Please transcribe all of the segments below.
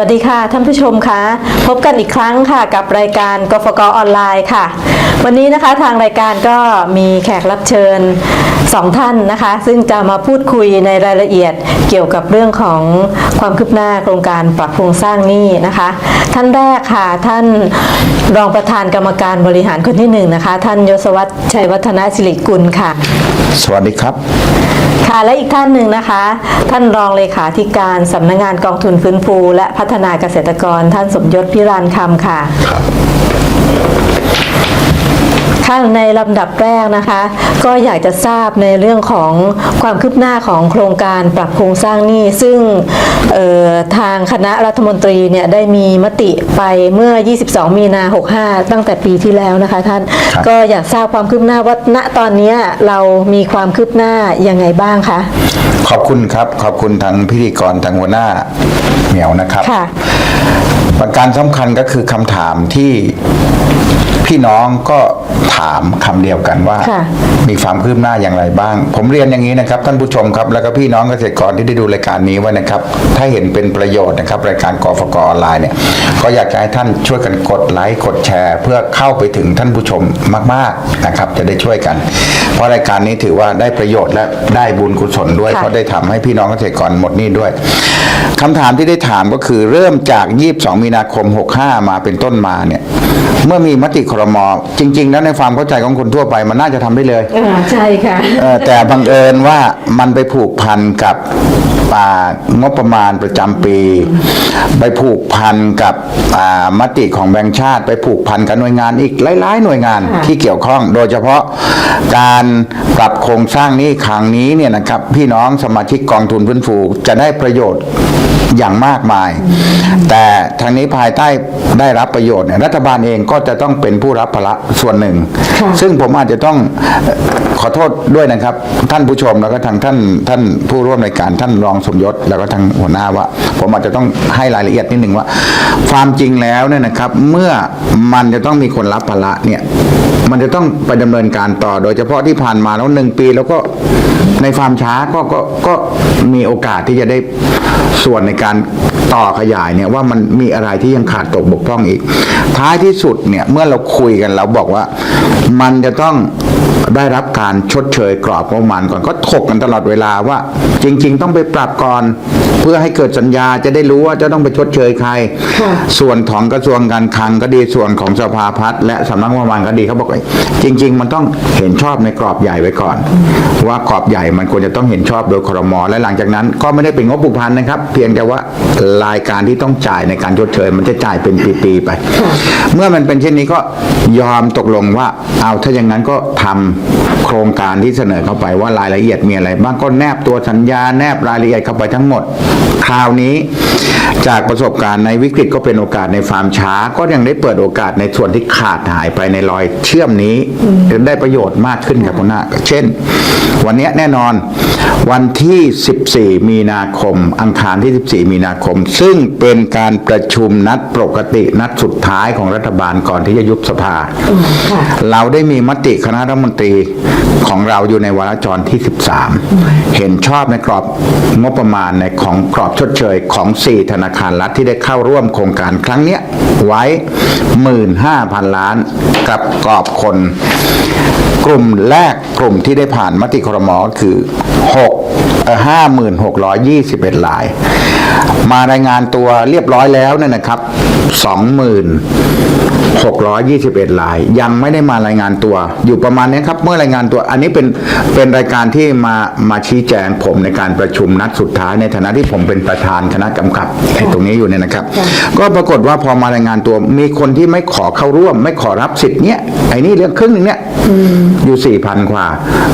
สวัสดีค่ะท่านผู้ชมคะพบกันอีกครั้งค่ะกับรายการกฟกออนไลน์ค่ะ วันนี้นะคะทางรายการก็มีแขกรับเชิญสองท่านนะคะ ซึ่งจะมาพูดคุยในรายละเอียดเกี่ยวกับเรื่องของความคืบหน้าโครงการปรับโครงสร้างหนี้นะคะ ท่านแรกค่ะท่านรองประธานกรรมการบริหารคนที่หนึ่งนะคะ ท่านยศวัตรชัยวัฒนสิริกุลค่ะ สวัสดีครับ ค่ะและอีกท่านหนึ่งนะคะ ท่านรองเลขาธิการสำนักงานกองทุนฟื้นฟู และพัฒนาเกษตรกร ท่านสมยศพิรานคำค่ะ ค่ะในลำดับแรกนะคะ ก็อยากจะทราบในเรื่องของความคืบหน้าของโครงการปรับโครงสร้างหนี้ ซึ่งเอ่อทางคณะรัฐมนตรีเนี่ยได้มีมติไปเมื่อ 22 มีนา 65 ตั้งแต่ปีที่แล้วนะคะท่านครับก็อยากทราบความคืบหน้าว่าณตอนเนี้ยเรามีความคืบหน้ายังไงบ้างคะขอบคุณครับขอบคุณทางพิธีกรทางหัวหน้าเหมียวนะครับค่ะประการสำคัญก็คือคำถามที่ พี่น้องก็ถามคำเดียวกันว่าค่ะมีความคืบหน้าอย่างไรบ้าง ผมเรียนอย่างนี้นะครับ ท่านผู้ชมครับ แล้วก็พี่น้องเกษตรกรที่ได้ดูรายการนี้ไว้นะครับ ถ้าเห็นเป็นประโยชน์นะครับรายการกฟกออนไลน์เนี่ยก็อยากจะให้ท่านช่วยกันกดไลค์กดแชร์ เพื่อเข้าไปถึงท่านผู้ชมมาก ๆนะครับ จะได้ช่วยกัน เพราะรายการนี้ถือว่าได้ประโยชน์และได้บุญกุศลด้วยค่ะเพราะได้ทำให้พี่น้องเกษตรกรหมดหนี้ด้วยคำถามที่ได้ถามก็คือเริ่มจาก 22 มีนาคม 65 มาเป็นต้นมาเนี่ยเมื่อมีมติครมจริง ๆ แล้วในความเข้าใจของคนทั่วไป มันน่าจะทำได้เลยอ่าใช่ค่ะเออแต่บังเอิญว่ามันไปผูกพันกับอ่างบประมาณประจำปี ไปผูกพันกับอ่ามติของแบงค์ชาติ ไปผูกพันกับหน่วยงานอีกหลายๆหน่วยงานค่ะที่เกี่ยวข้อง โดยเฉพาะการปรับโครงสร้างหนี้ครั้งนี้เนี่ยนะครับพี่น้องสมาชิกกองทุนพื้นฟูจะได้ประโยชน์อย่างมากมาย แต่ทางนี้ภายใต้ได้รับประโยชน์เนี่ยรัฐบาลเองก็จะต้องเป็นผู้รับภาระส่วนหนึ่งค่ะซึ่งผมอาจจะต้องเอ่อขอโทษด้วยนะครับ ท่านผู้ชมแล้วก็ทางท่านท่านผู้ร่วมรายการท่านรองสมยศแล้วก็ทางหัวหน้าว่า ผมอาจจะต้องให้รายละเอียดนิดหนึ่งว่า ความจริงแล้วเนี่ยนะครับ เมื่อมันจะต้องมีคนรับภาระเนี่ยมันจะต้องไปดำเนินการต่อ โดยเฉพาะที่ผ่านมาแล้วหนึ่งปี แล้วก็ในความช้าก็ก็ก็มีโอกาสที่จะได้ส่วนในการ ต่อขยายเนี่ยว่ามันมีอะไรที่ยังขาดตกบกพร่องอีก ท้ายที่สุดเนี่ยเมื่อเราคุยกันเราบอกว่ามันจะต้อง ได้รับการชดเชยกรอบประมาณก่อนก็ถกกันตลอดเวลาว่า จริง ๆ ต้องไปปรับก่อน เพื่อให้เกิดสัญญาจะได้รู้ว่าจะต้องไปชดเชยใคร ส่วนของกระทรวงการคลังก็ดีส่วนของสภาพัฒน์และสำนักงบประมาณก็ดีเขาบอกว่าจริง ๆ มันต้องเห็นชอบในกรอบใหญ่ไว้ก่อน ว่ากรอบใหญ่มันควรจะต้องเห็นชอบโดยครมและหลังจากนั้น ก็ไม่ได้เป็นงบผูกพันนะครับ เพียงแต่ว่ารายการที่ต้องจ่ายในการชดเชยมันจะจ่ายเป็นปีๆไป เมื่อมันเป็นเช่นนี้ก็ยอมตกลงว่าเอาถ้าอย่างนั้นก็ทำโครงการที่เสนอเข้าไปว่ารายละเอียดมีอะไรบ้างก็แนบตัวสัญญาแนบรายละเอียดเข้าไปทั้งหมด คราวนี้จากประสบการณ์ในวิกฤตก็เป็นโอกาสในฟาร์มช้า ก็ยังได้เปิดโอกาสในส่วนที่ขาดหายไปในรอยเชื่อมนี้ได้ประโยชน์มากขึ้นครับคุณนาเช่น วันนี้แน่นอนวันที่ 14 มีนาคม อังคารที่ 14 มีนาคม ซึ่งเป็นการประชุมนัดปกตินัดสุดท้ายของรัฐบาลก่อนที่จะยุบสภาค่ะเราได้มีมติคณะรัฐมนตรีของเราอยู่ในวาระจรที่ 13 เห็นชอบในกรอบงบประมาณในของกรอบชดเชยของ 4 ธนาคารรัฐที่ได้เข้าร่วมโครงการครั้งเนี้ยไว้ 15,000 ล้านกับกรอบคนกลุ่มแรกกลุ่มที่ได้ผ่านมติครมก็คือ6เอ่อ5621ราย มารายงานตัวเรียบร้อยแล้วเนี่ยนะครับ621ราย ยังไม่ได้มารายงานตัวอยู่ประมาณเนี้ยครับเมื่อรายงานตัวอันนี้เป็นเป็นรายการที่มามาชี้แจงผมในการประชุมนัดสุดท้ายในฐานะที่ผมเป็นประธานคณะกำกับไอ้ตรงนี้อยู่เนี่ยนะครับ ก็ปรากฏว่าพอมารายงานตัวมีคนที่ไม่ขอเข้าร่วม ไม่ขอรับสิทธิ์เนี้ยไอ้นี่เรื่องครึ่งหนึงเนี้ยอยู่สี่พันกว่า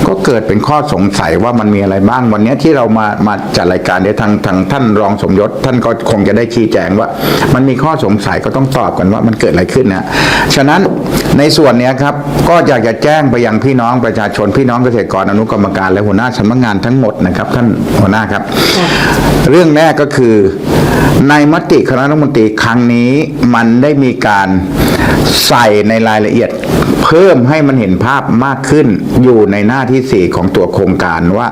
ก็เกิดเป็นข้อสงสัยว่ามันมีอะไรบ้างวันเนี้ยที่เรามามาจัดรายการเดี๋ยวทางทางท่านรองสมยศท่านก็คงจะได้ชี้แจงว่า มันมีข้อสงสัยก็ต้องตอบกันว่ามันเกิดอะไรขึ้นนะฉะนั้นในส่วนเนี้ยครับก็อยากจะแจ้งไปยังพี่น้องประชาชนพี่น้องเกษตรกรอนุกรรมการและหัวหน้าสำนักงานทั้งหมดนะครับ ท่านหัวหน้าครับ เรื่องแรกก็คือในมติคณะรัฐมนตรีครั้งนี้มันได้มีการใส่ในรายละเอียด เพิ่มให้มันเห็นภาพมากขึ้นอยู่ในหน้าที่ 4 ของตัวโครงการว่า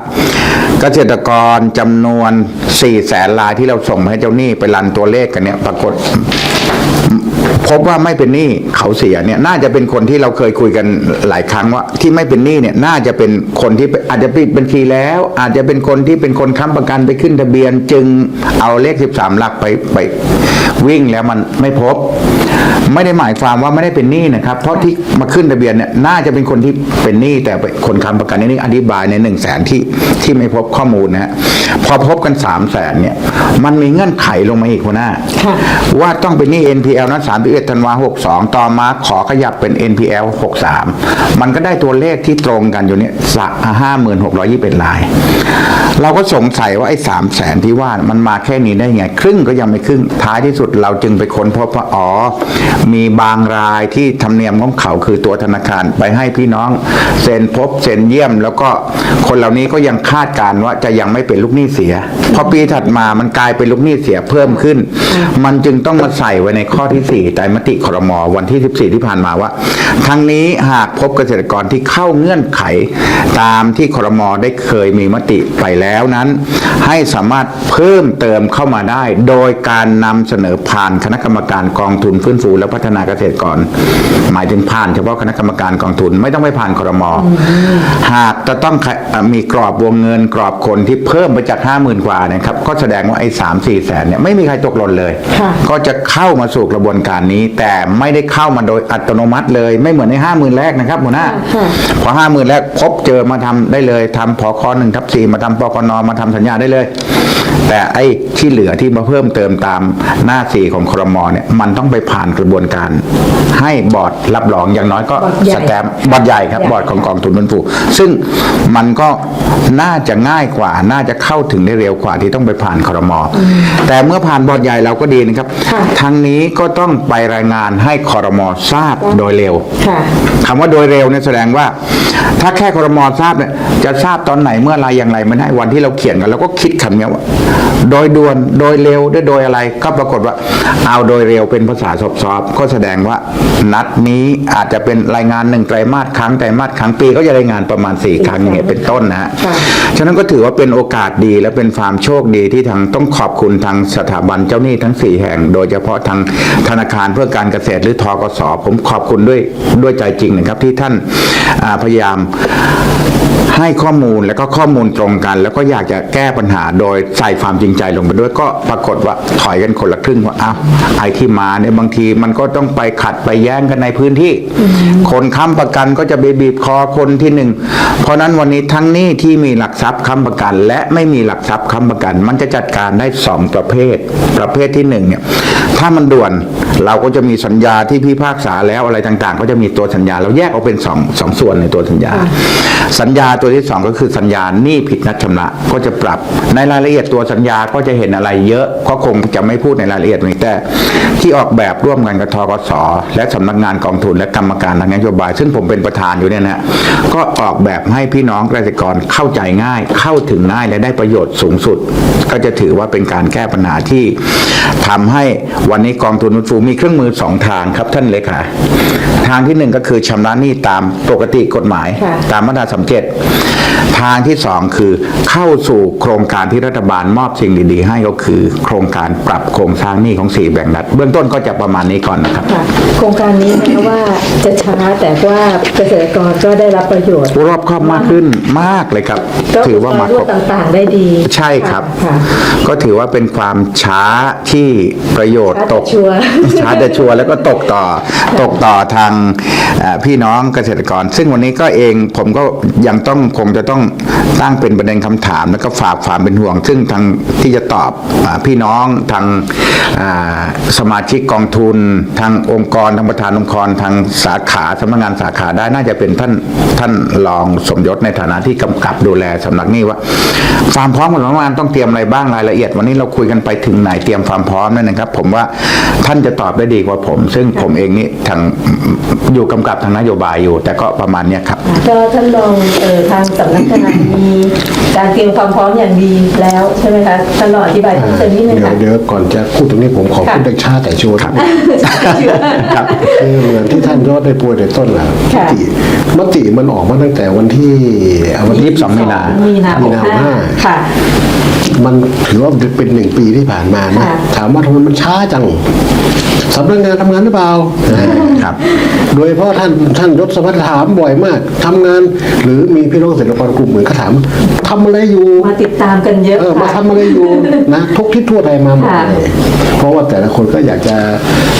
เกษตรกรจำนวน4แสนรายที่เราส่งมาให้เจ้าหนี้ไปรันตัวเลขกันเนี่ยปรากฏพบว่าไม่เป็นหนี้เขาเสียเนี่ยน่าจะเป็นคนที่เราเคยคุยกันหลายครั้งว่า ที่ไม่เป็นหนี้เนี่ยน่าจะเป็นคนที่อาจจะปิดบัญชีแล้ว อาจจะเป็นคนที่เป็นคนค้ำประกันไปขึ้นทะเบียน จึงเอาเลข 13 หลักไปไปวิ่งแล้วมันไม่พบ ไม่ได้หมายความว่าไม่ได้เป็นหนี้นะครับ เพราะที่มาขึ้นทะเบียนเนี่ยน่าจะเป็นคนที่เป็นหนี้แต่เป็นคนค้ำประกันนี่อธิบายใน1นึ่งแสนที่ที่ไม่พบข้อมูลนะฮะพอพบกัน3ามแสนเนี่ยมันมีเงื่อนไขลงมาอีกหัวหน้าค่ะว่าต้องเป็นหนี้ NPL นั้น31ธันวา62ต่อมาขอขยับเป็น NPL 63มั มันก็ได้ตัวเลขที่ตรงกันอยู่เนี่ยห้าหมื่นหกร้อยี่สิบราย เราก็สงสัยว่าไอ้สามแสนที่ว่ามันมาแค่นี้ได้ไง ครึ่งก็ยังไม่ครึ่ง ท้ายที่สุดเราจึงไปค้นพบว่าอ๋อ มีบางรายที่ธรรมเนียมของเขาคือตัวธนาคารไปให้พี่น้องเซ็นพบเซ็นเยี่ยม แล้วก็คนเหล่านี้ก็ยังคาดการณ์ว่าจะยังไม่เป็นลูกหนี้เสีย พอปีถัดมามันกลายเป็นลูกหนี้เสียเพิ่มขึ้น มันจึงต้องมาใส่ไว้ในข้อที่4แต่มติครมวันที่ 14 ที่ผ่านมาว่า ทั้งนี้หากพบเกษตรกรที่เข้าเงื่อนไข ตามที่ครมได้เคยมีมติไปแล้วนั้น ให้สามารถเพิ่มเติมเข้ามาได้ โดยการนำเสนอผ่านคณะกรรมการกองทุนฟื้นฟูและพัฒนาเกษตรกร หมายถึงผ่านเฉพาะคณะกรรมการกองทุนไม่ต้องไปผ่านครมหากจะต้องมีกรอบวงเงินกรอบคนที่เพิ่มไปจาก 5 0,000 กว่านะครับก็แสดงว่าไอ้สามสี่แสนเนี่ยไม่มีใครตกหล่นเลย ก็จะเข้ามาสู่กระบวนการนี้ แต่ไม่ได้เข้ามาโดยอัตโนมัติเลย ไม่เหมือนในห้าหมื่นแรกนะครับหัวหน้าค่ะพอห้าหมื่นแรกพบเจอมาทำได้เลยทำพอคอหนึ่งทับสี่มาทำปกนมาทำสัญญาได้เลย แต่ไอ้ที่เหลือที่มาเพิ่มเติมตามหน้าสี่ของครมเนี่ยมันต้องไปผ่านกระบวนการ ให้บอร์ดรับรองอย่างน้อยก็บอร์ดใหญ่สแตมป์บอร์ดใหญ่ครับใหญ่บอร์ดของกองทุนฟื้นฟูซึ่งมันก็น่าจะง่ายกว่าน่าจะเข้าถึงได้เร็วกว่าที่ต้องไปผ่านครม แต่เมื่อผ่านบอร์ดใหญ่เราก็ดีนะครับค่ะทางนี้ก็ต้องไปรายงานให้คอรมอทราบโดยเร็วค่ะคำว่าโดยเร็วเนี่ยแสดงว่า ถ้าแค่คอรมอทราบเนี่ยจะทราบตอนไหนเมื่อไรอย่างไรไม่ได้วันที่เราเขียนกันเราก็คิดคำเนี้ยว่าโดยด่วนโดยเร็วด้วยโดยอะไรก็ปรากฏว่าเอาโดยเร็วเป็นภาษาซอฟๆก็แสดงว่านัดนี้อาจจะเป็นรายงานหนึ่งไตรมาสครั้งไตรมาสครั้งปีก็จะรายงานประมาณสี่ครั้งอย่างเงี้ยเป็นต้นนะฮะค่ะฉะนั้นก็ถือว่าเป็นโอกาสดีและเป็นความโชคดีที่ทางต้องขอบคุณทางสถาบันเจ้าหนี้ทั้ง 4 แห่ง โดยเฉพาะทางธนาคารเพื่อการเกษตรหรือทกสผมขอบคุณด้วยด้วยใจจริงนะครับที่ท่านอ่าพยายามให้ข้อมูลแล้วก็ข้อมูลตรงกัน แล้วก็อยากจะแก้ปัญหาโดยใส่ความจริงใจลงไปด้วยก็ปรากฏว่าถอยกันคนละครึ่งว่าอ้าวไอ้ที่มาเนี่ยบางทีมันก็ต้องไปขัดไปแย้งกันในพื้นที่ คนค้ำประกันก็จะไปบีบคอคนที่หนึ่งเพราะนั้นวันนี้ทั้งหนี้ที่มีหลักทรัพย์ค้ำประกัน และไม่มีหลักทรัพย์ค้ำประกัน มันจะจัดการได้สองประเภท ประเภทที่หนึ่งเนี่ยถ้ามันด่วน เราก็จะมีสัญญาที่พิพากษาแล้วอะไรต่างๆ ก็จะมีตัวสัญญา เราแยกออกเป็นสองสองส่วนในตัวสัญญา สัญญาตัวที่สองก็คือสัญญาหนี้ผิดนัดชำระก็จะปรับ ในรายละเอียดตัวสัญญาก็จะเห็นอะไรเยอะก็คงจะไม่พูดในรายละเอียดตรงนี้แต่ที่ออกแบบร่วมกันกับทกสและสำนักงานกองทุนและกรรมการทางนโยบาย ซึ่งผมเป็นประธานอยู่เนี่ยนะฮะก็ออกแบบให้พี่น้องเกษตรกรเข้าใจง่าย เข้าถึงง่ายและได้ประโยชน์สูงสุด ก็จะถือว่าเป็นการแก้ปัญหาที่ทำให้วันนี้กองทุนฟื้นฟูมีเครื่องมือสองทางครับท่านเลขาทางที่หนึ่งก็คือชำระหนี้ตามปกติกฎหมายค่ะตามมาตราสามเจ็ดทางที่สองคือเข้าสู่โครงการที่รัฐบาลมอบสิ่งดีๆ ให้ก็คือ โครงการปรับโครงสร้างหนี้ของสี่แบ่งรัฐเบื้องต้นก็จะประมาณนี้ก่อนนะครับค่ะโครงการนี้แม้ว่าจะช้าแต่ว่าเกษตรกรก็ได้รับประโยชน์รอบครอบมากขึ้นมากเลยครับก็ถือว่ามาร่ควรมบต่างๆ ได้ดีใช่ครับค่ะก็ถือว่าเป็นความช้าที่ประโยชน์ช้าตแต่กช้าแต่ชัวร์แล้วก็ตกต่อตกต่อทางพี่น้องเกษตรกร ซึ่งวันนี้ก็เองผมก็ยังต้องคงจะต้องตั้งเป็นประเด็นคำถาม แล้วก็ฝากความเป็นห่วง ซึ่งทางที่จะตอบอพี่น้องทางสมาชิกกองทุน ทางองค์กรทางประธานองค์กรทางสาขาสำนักงานสาขาได้น่าจะเป็นท่านท่านรองสมยศในฐานะที่กำกับดูแลสำนักนี้ว่าความพร้อมของสำนักงานต้องเตรียมอะไรบ้างรายละเอียด วันนี้เราคุยกันไปถึงไหนเตรียมความพร้อมนั่นนะครับ ผมว่าท่านจะตตอบได้ดีกว่าผม ซึ่งผมเองนี่ทางอยู่กำกับทางนโยบายอยู่ แต่ก็ประมาณเนี้ยครับ ก็ท่านรองเออทางสำนักงานมีการเตรียมความพร้อมอย่างดีแล้วใช่ไหมคะท่านรองอธิบายเพิ่มเติมนิดนึงเดี๋ยวค่ะ เดี๋ยวก่อนจะพูดตรงนี้ผมขอค่ะพูดได้ช้าแต่ชัวร์ครับครับ คือเหมือนที่ท่านยอดได้พูดในต้นแหละมค่ะ ติมติมันออกมาตั้งแต่วันที่วันที่ 22 มีนา มีนามีนาหกห้าห้า ค่ะ มันถือว่าเป็นหนึ่งปีที่ผ่านมานะค่ะ ถามว่าทำไมมันช้าจังสำนักงานทำงานหรือเปล่าครับ โดยเฉพาะท่านท่านยศสวัสดิ์ถามบ่อยมากทำงาน หรือมีพี่น้องเกษตรกรกลุ่มเหมือนเขาถามทำอะไรอยู่ มาติดตามกันเยอะเออมาค่ะ ทำอะไรอยู่นะทุกทิศทั่วไทยมาหมดค่ะ เลยเพราะว่าแต่ละคนก็อยากจะ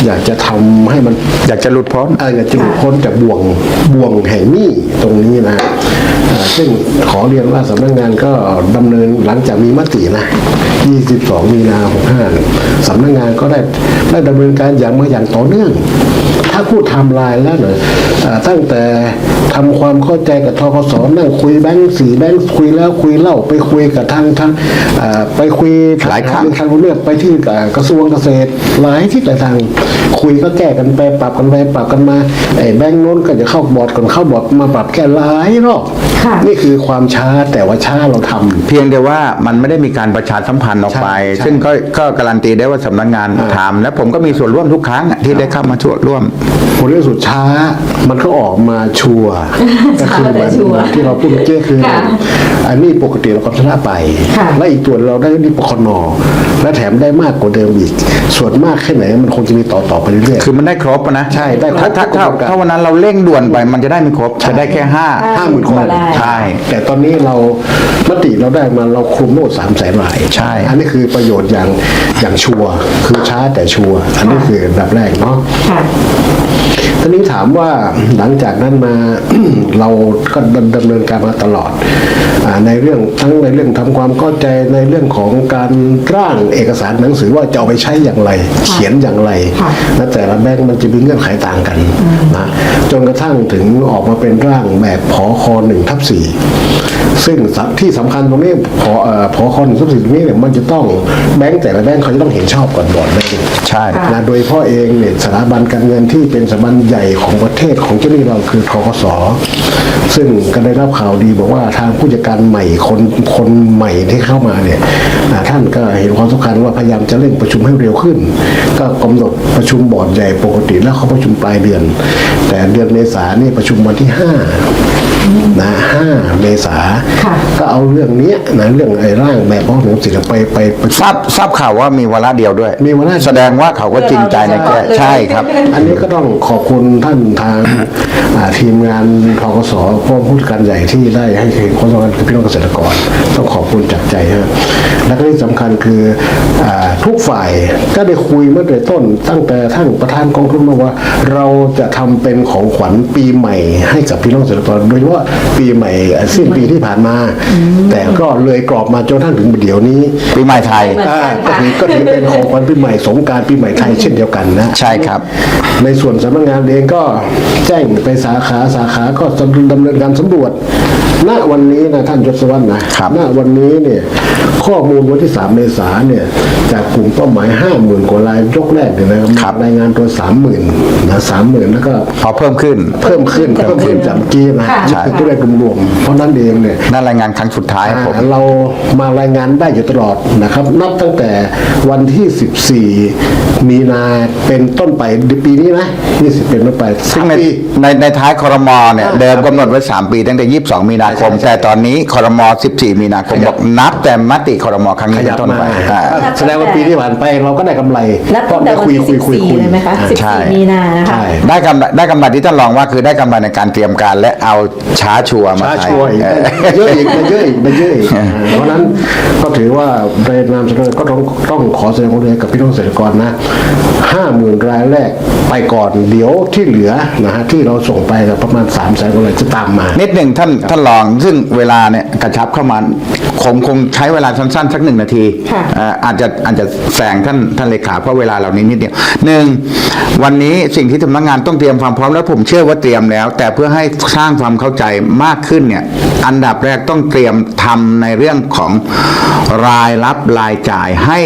อยากจะทำให้มันอยากจะหลุดพ้น เอออยากจะหลุดพ้นจากบ่วงบ่วงแห่งหนี้ตรงนี้นะเอ่อซึ่งขอเรียนว่าสำนักงานก็ดำเนินหลังจากมีมตินะ 22 มีนา65สำนักงานก็ได้ได้ดำเนินการอย่างมาอย่างต่อเนื่อง ถ้าพูดไทำลายแล้วเนี่ยเอ่อตั้งแต่ทำความเข้าใจกับทกสนั่งคุยแบงค์สี่แบงค์คุยแล้วคุยเล่าไปคุยกับทางทางเอ่อไปคุยหลายครั้งทางเลือกไปที่เอ่อกระทรวงเกษตรหลายที่หลายทางคุยก็แก้กันไปปรับกันไปปรับกันมาไอ้แบงค์โน้นก็จะเข้าบอร์ดก่อนเข้าบอร์ดมาปรับแก้หลายรอบค่ะนี่คือความช้าแต่ว่าช้าเราทำเพียงแต่ว่ามันไม่ได้มีการประชาสัมพันธ์ออกไปใช่ใช่ซึ่งก็ก็การันตีได้ว่าสำนักงานทำและผมก็มีส่วนร่วมทุกครั้งอะที่ได้เข้ามาช่วยร่วมผลที่สุดช้ามันก็ออกมาชัวร์ก็คือช้าแต่เหมือนชัวร์ที่เราพูดเมื่อกี้คือค่ะอันนี้ปกติเราก็ชนะไปค่ะและอีกตัวเราได้นี่ปคนอและแถมได้มากกว่าเดิมอีก ส่วนมากแค่ไหนมันคงจะมีต่อต่อๆไปเรื่อยๆคือมันได้ครบอะนะใช่ได้ครบถ้าถ้าถ้าทุกกระบวนการถ้าวันนั้นเราเร่งด่วนไปมันจะได้ไม่ครบจะได้แค่ห้าห้าหมื่นคนได้ใช่แต่ตอนนี้เรามติเราได้มาเราคุมโน่สามแสนรายใช่ อันนี้คือประโยชน์อย่างอย่างชัวร์คือช้าแต่ชัวร์อันนี้คืออันดับแรกเนาะค่ะ ทีนี้ถามว่าหลังจากนั้นมา เราก็ดำดำเนินการมาตลอดอาในเรื่องทั้งในเรื่องทำความเข้าใจในเรื่องของการร่างเอกสารหนังสือว่าจะเอาไปใช้อย่างไร เขียนอย่างไรค่ะและแต่ละแบงค์มันจะมีเงื่อนไขต่างกันนะจนกระทั่งถึงออกมาเป็นร่างแบบพอคหนึ่งทับสี่ซึ่งสำที่สำคัญตรงนี้พอเอ่อพอคหนึ่งทับสี่ตรงนี้เนี่ยมันจะต้องแบงค์แต่ละแบงค์เขาจะต้องเห็นชอบก่อนบอร์ดแบงค์ใช่นะโดยเฉพาะเองเนี่ยสถาบันการเงินที่เป็นสถาบันใหญ่ของประเทศของเจ้าหนี้เราคือทกสซึ่งก็ได้รับข่าวดีบอกว่าทางผู้จัดการใหม่คนคนใหม่ที่เข้ามาเนี่ยท่านก็เห็นความสำคัญว่าพยายามจะเร่งประชุมให้เร็วขึ้น ก็กำหนดประชุมบอร์ดใหญ่ปกติแล้วเขาประชุมปลายเดือน แต่เดือนเมษาเนี่ยประชุมวันที่ห้า นะห้าเมษาค่ะก็เอาเรื่องเนี้ยนะเรื่องไอ้ร่างแบบของหนูสิทธิ์ไปไปประชุมทราบทราบข่าวว่ามีวาระเดียวด้วย มีวาระเดียวแสดงว่าเขาก็จริงใจในแก้ใช่ครับ อันนี้ก็ต้องขอบคุณท่านทางอ่าทีมงานทกสพร้อมผู้การใหญ่ที่ได้ให้เห็นความสำคัญกับพี่น้องเกษตรกร ต้องขอบคุณจากใจฮะและก็ที่สำคัญคืออาทุกฝ่ายก็ได้คุยเมื่อแต่ต้น ตั้งแต่ท่านประธานกองทุนมาว่า เราจะทำเป็นของขวัญปีใหม่ให้กับพี่น้องเกษตรกรโดยเฉพาะปีใหม่อ่าสิ้นปีที่ผ่านมา แต่ก็เลยกรอบมาจนท่านถึงเดี๋ยวนี้ปีใหม่ไทยเหมือนอ่ากันก็ค่ะถือก็ถือเป็นของขวัญปีใหม่สงกรารปีใหม่ไทยเช่นเดียวกันนะ ใช่ครับในส่วนสำนักงานเองก็แจ้งไปสาขาสาขาก็ดำเนินการสำรวจ ณวันนี้นะท่านยศวรรษนะครับ ณวันนี้เนี่ยข้อมูลวันที่ 3 เมษาเนี่ยจากกลุ่มเป้าหมาย 5 0,000 กว่ารายยกแรกเนี่ยนะครับครับ รายงานตัว 30,000นะ30,000 แล้วก็ พอเพิ่มขึ้น เพิ่มขึ้นเพิ่มขึ้นจากเมื่อกี้นะค่ะ นี่คือตัวเลขรวมๆเพราะนั้นเองเนี่ย นั่นรายงานครั้งสุดท้ายครับผม อ่าเรามารายงานได้อยู่ตลอดนะครับ นับตั้งแต่วันที่ 14 มีนาเป็นต้นไปปีนี้นะ20เป็นต้นไปซึ่งสามในปี ในในท้ายคอรมอเนี่ยอ่าเดิมกำหนดไว้ 3 ปี ตั้งแต่ 22 มีนาคม ใช่ใช่ แต่ตอนนี้คอรมอ14 มีนาคมขยับบอกนับแต่มติคอรมอครั้งขนี้เป็ยับนต้นมาไปอ่า แสดงว่าปีที่ผ่านไปเราก็ได้กำไรนับตั้งแต่วันที่คุยคุยคุย14เลยไหมคะใช่14มีนานะคะ ใช่ ได้กำไรได้กำไรที่ท่านรองว่าคือได้กำไรในการเตรียมการและเอาช้าชัวร์มาช้าใช้ช่วยเออ เยอะอีกเยอะอีกเยอะอีกเพราะฉะนั้นก็ถือว่าในนามสำนักงานก็ต้องต้องขอแสดงความยินดีกับพี่น้องเกษตรกรนะห้าหมื่นรายแรกไปไปก่อนเดี๋ยวที่เหลือนะฮะที่เราส่งไปกับประมาณ3ามแสนกว่าเลยจะตามมา นิดหนึ่งท่านท่านรองซึ่งเวลาเนี่ยกระชับเข้ามาคงคงใช้เวลาสั้นๆสักหนึ่งนาทีค่ะเอ่ออาจจะอาจจะแซงท่านท่านเลขาเพราะเวลาเรานี้นิดเดียวหนึ่งวันนี้สิ่งที่สำนักงานต้องเตรียมความพร้อมแล้วผมเชื่อว่าเตรียมแล้ว แต่เพื่อให้สร้างความเข้าใจมากขึ้นเนี่ยอันดับแรกต้องเตรียมทำในเรื่องของรายรับรายจ่ายให้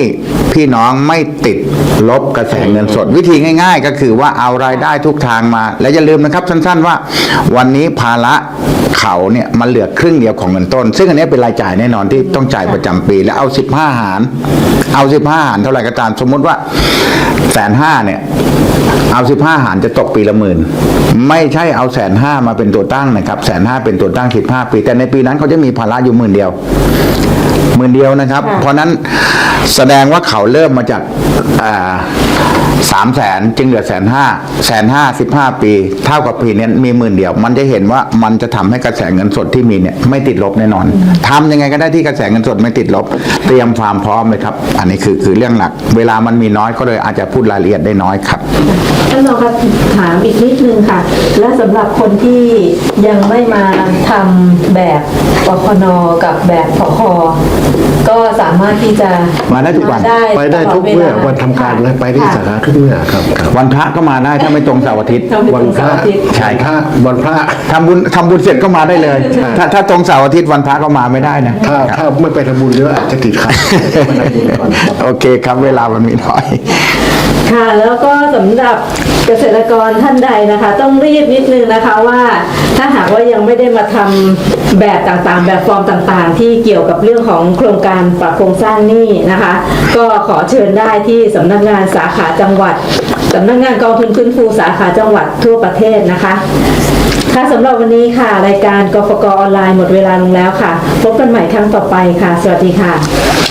พี่น้องไม่ติดลบกระแสเงินสด วิธีง่าย ๆ ก็คือว่าเอารายได้ทุกทางมา และอย่าลืมนะครับสั้น ๆว่า วันนี้ภาระเขาเนี่ยมันเหลือครึ่งเดียวของเงินต้น ซึ่งอันนี้เป็นรายจ่ายแน่นอนที่ต้องจ่ายประจำปี แล้วเอา 15 หาร เอา 15 หารเท่าไหร่ก็ตามสมมุติว่าแสนห้าเนี่ยเอา15หารจะตกปีละหมื่นไม่ใช่เอาแสนห้ามาเป็นตัวตั้งนะครับแสนห้าเป็นตัวตั้ง15ปี แต่ในปีนั้นเขาจะมีภาระอยู่หมื่นเดียวหมื่นเดียวนะครับค่ะเพราะนั้นแสดงว่าเขาเริ่มมาจาก สามแสนจึงเหลือแสนห้าแสนห้าสิบห้าปี เท่ากับปีนี้มีหมื่นเดียว มันจะเห็นว่ามันจะทำให้กระแสเงินสดที่มีเนี่ยไม่ติดลบแน่นอนทำยังไงก็ได้ที่กระแสเงินสดไม่ติดลบ เตรียมความพร้อมเลยครับ อันนี้คือคือเรื่องหลัก เวลามันมีน้อยก็เลยอาจจะพูดรายละเอียดได้น้อยครับท่านรองครับถามอีกนิดนึงค่ะ และสำหรับคนที่ยังไม่มาทำแบบปพนกับแบบพคก็สามารถที่จะมาได้ทุกวันได้ไปได้ทุกเมื่อวันทำการนะไปที่สาขาทุกเมื่อครับครับ วันพระก็มาได้ถ้าไม่ตรงเสาร์อาทิตย์วันพระใช่วันพระวันพระทำบุญทำบุญเสร็จก็มาได้เลย ถ้าถ้าตรงเสาร์อาทิตย์วันพระก็มาไม่ได้นะถ้าถ้าไม่ไปทำบุญเยอะอาจจะติดขัดไปทำบุญก่อนครับโอเคครับเวลามันมีน้อยค่ะแล้วก็สำหรับเกษตรกรท่านใดนะคะ ต้องรีบนิดนึงนะคะว่าถ้าหากว่ายังไม่ได้มาทำแบบต่างๆ แบบฟอร์มต่างๆ ที่เกี่ยวกับเรื่องของโครงการปรับโครงสร้างหนี้นะคะ ก็ขอเชิญได้ที่สำนักงานสาขาจังหวัดสำนักงานกองทุนฟื้นฟูสาขาจังหวัดทั่วประเทศนะคะค่ะสำหรับวันนี้ค่ะ รายการกฟกออนไลน์หมดเวลาลงแล้วค่ะ พบกันใหม่ครั้งต่อไปค่ะ สวัสดีค่ะ